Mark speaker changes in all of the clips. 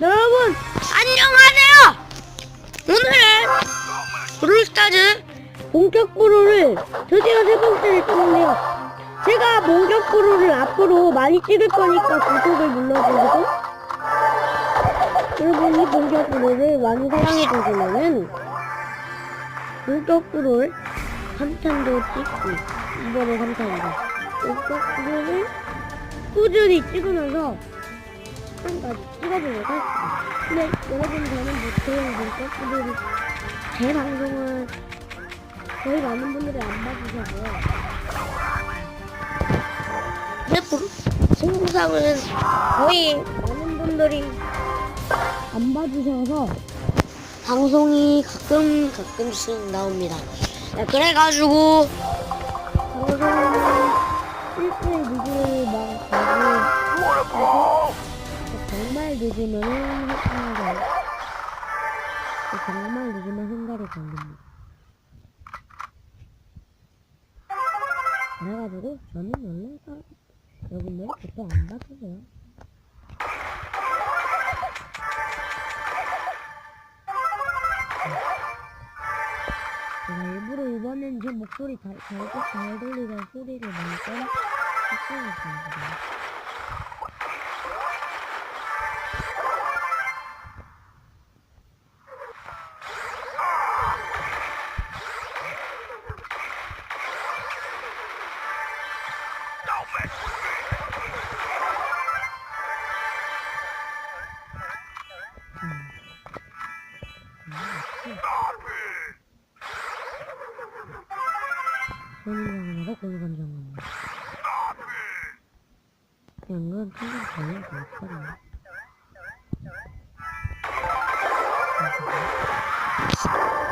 Speaker 1: 여러분 안녕하세요. 오늘은 브롤스타즈 본격 프로를 드디어 세 번째를 찍는데요. 제가 본격 프로를 앞으로 많이 찍을 거니까 구독을 눌러주시고 여러분이 본격 프로를 많이 사랑해 주시면은 본격 프로를 3탄도 찍고 이번에 3탄이고 본격 프로를 꾸준히 찍으면서 한까지 찍어보려고 했습니다. 근데 여러분 저는 보통 본격 프로를 제 방송은 거의 많은 분들이 안 봐주셔서 내 프로 생방송은 거의 많은 분들이 안 봐주셔서 방송이 가끔 가끔씩 나옵니다. 네, 그래가지고 방송 늦으면은 한달이 정말 늦으면 한 달이 걸립니다. 그래가지고 저는 원래 사- 여러분들 보통 안 봐주세요. 제가 일부러 이번엔 제 목소리 잘, 잘, 잘 들리는 소리를 내서 했어요. 선인장하고 공 간장합니다. 양은 통장 전혀 못하네요.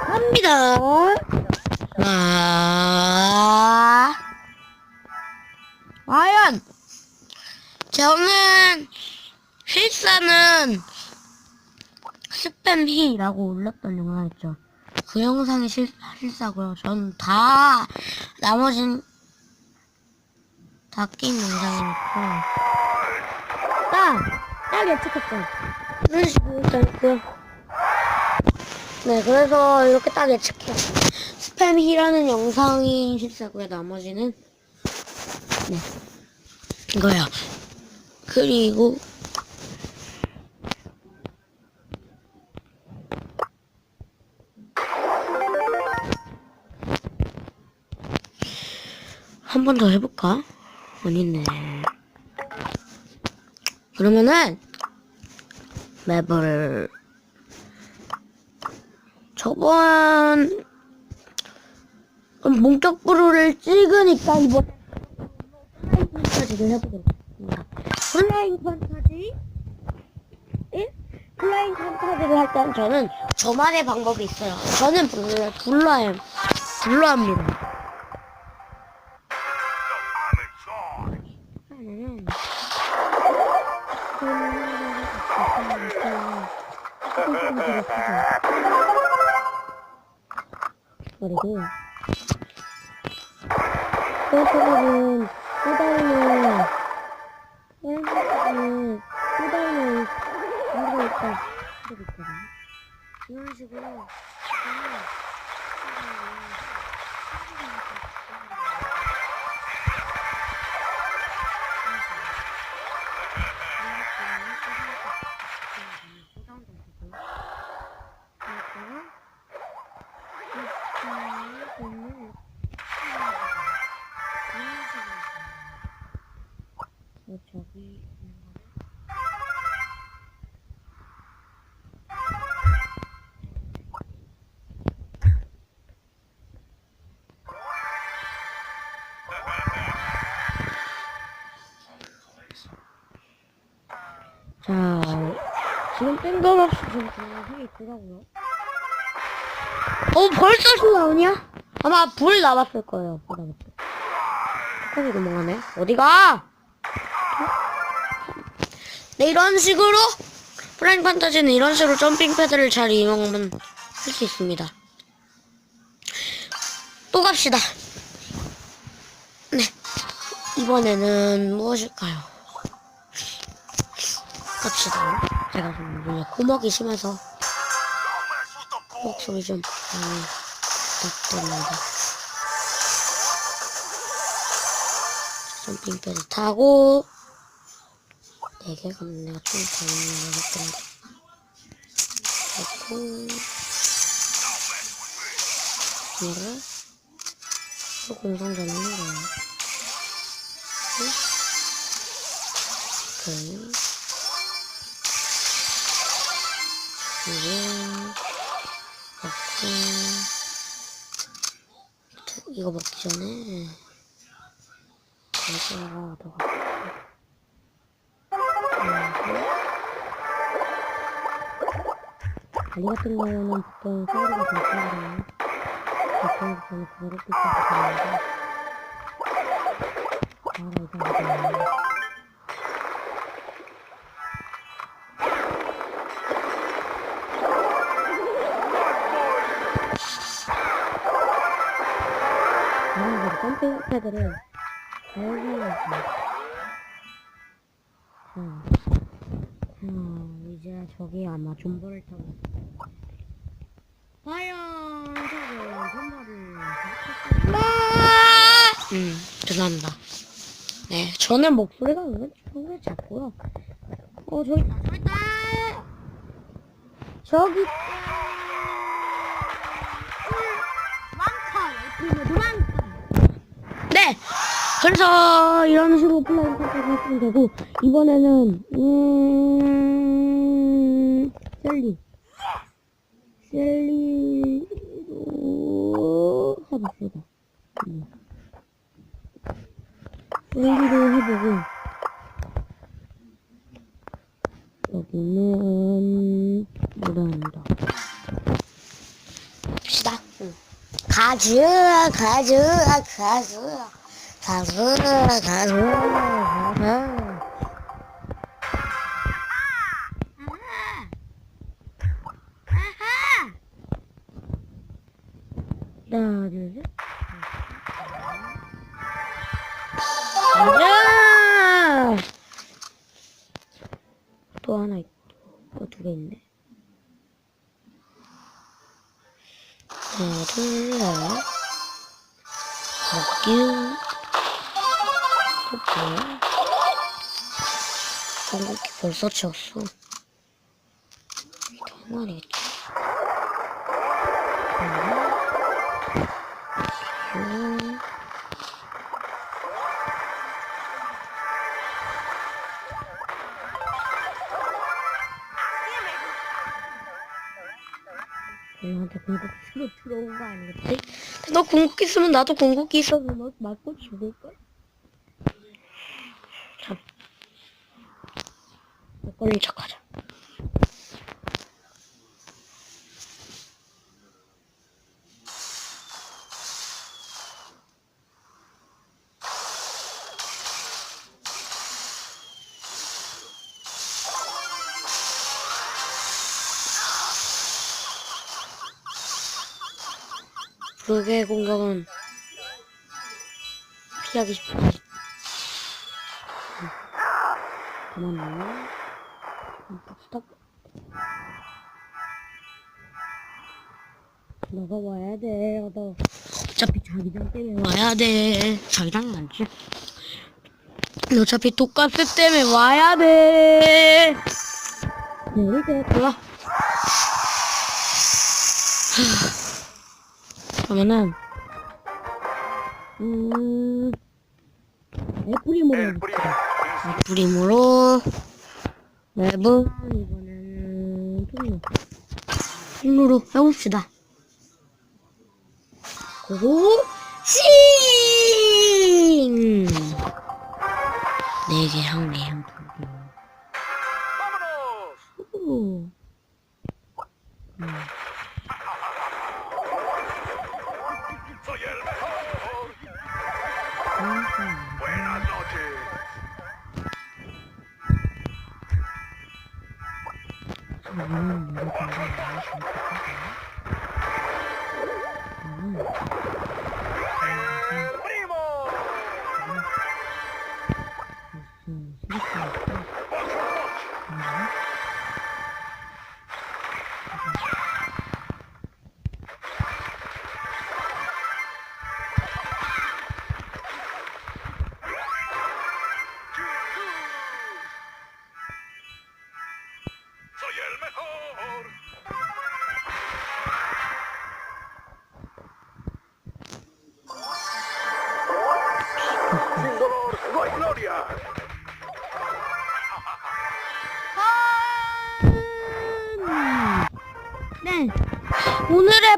Speaker 1: 갑니다. 아, 과연 저는 실사는 스팸 히라고 올렸던 영상 있죠. 그 영상이 실, 실사고요. 저는 다 나머진 다 게임 영상이니까 딱! 딱 예측했죠. 이런 식으로 있고요. 네, 그래서 이렇게 딱 예측해요. 스팸히라는 영상이 실사고요. 나머지는 네 이거요. 그리고 한 번 더 해볼까? 아니네. 그러면은 맵을 저번 본격 프로를 찍으니까 이번 플라잉 판타지를 해보도록 하겠습니다. 플라잉 판타지? 예? 플라잉 판타지를 할 때는 저는 저만의 방법이 있어요. 저는 불러, 불러야, 불러합니다. 하나는 그리고 그렇다면 또 다른 다른 또 다른 이유가 있다 이렇게 있거든 이런 식으로 자, 지금 뜬금없이 지금 생각이 있더라고요. 어, 벌써 술 나오냐? 아마 불 나왔을 거예요. 때. 뚜껑이 넘어가네. 어디가? 네, 이런 식으로 프라잉 판타지는 이런 식으로 점핑 패드를 잘 이용하면 할 수 있습니다. 또 갑시다. 네. 이번에는 무엇일까요? 갑시다. 제가 좀 요즘에 코먹이 심해서 코먹 소리 좀 많이 부탁드립니다. 점핑 패드 타고 네개 그럼 내가 총 다니는 거 했던데 그리고 이거를 또 공성전 하는 거예요. 오케이. 이거 먹고 이거 먹기 전에 이거가 더 다리 같은 경우는 보통 소리가 좀 크거든요. 보통 저는 그거를 비싸서 되는데 바로 이상하게 잘 사용하세요. 자, 자, 이제 저기 아마 존버를 타고. 과연 저기 존버를? 음, 죄송합니다. 네, 저는 목소리가 왜 저기 작고요. 어, 저기 저기 있다! 저기 그래서 이런 식으로 플레이 하시면 되고 이번에는 음 셀리. 셀리로 해봅시다. 음. 셀리로 해보고 여기는 뭐란다. 봅시다. 가즈 가즈 가즈 가즈 가즈 하나 둘셋 가자 또 하나 있고 또두개 있네 둘셋 먹기 또 뭐야 전국기 벌써 채웠어 이게 한 마리겠지 음. 너한테 궁극기로 들어온 거 아니겠지? 너 궁극기 쓰면 나도 궁극기 있어서 너 맞고 죽을걸? 못 걸린 척 하자. 불의 공격은 피하기 쉽지. 잠깐만요. 스톱. 너가 와야 돼. 너 어차피 자기장 때문에 와야 돼. 자기장은 아니지. 어차피 독가스 때문에 와야 돼. 네, 이제 들어. 그러면은 음 애프림으로 해봅시다 애프림으로 맵은 이번에는 통로. 통로로 해봅시다. 고고 싱! 네개 향리 향두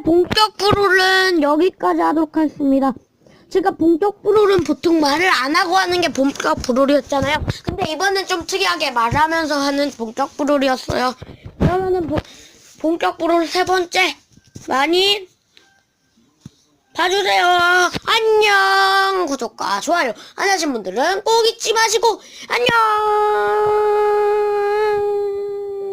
Speaker 1: 본격 프롤은 여기까지 하도록 하겠습니다. 제가 본격 프롤은 보통 말을 안 하고 하는 게 본격 프롤이었잖아요. 근데 이번엔 좀 특이하게 말하면서 하는 본격 프롤이었어요. 그러면은 보- 본격 프롤 세 번째 많이 봐주세요. 안녕. 구독과 좋아요 안 하신 분들은 꼭 잊지 마시고 안녕.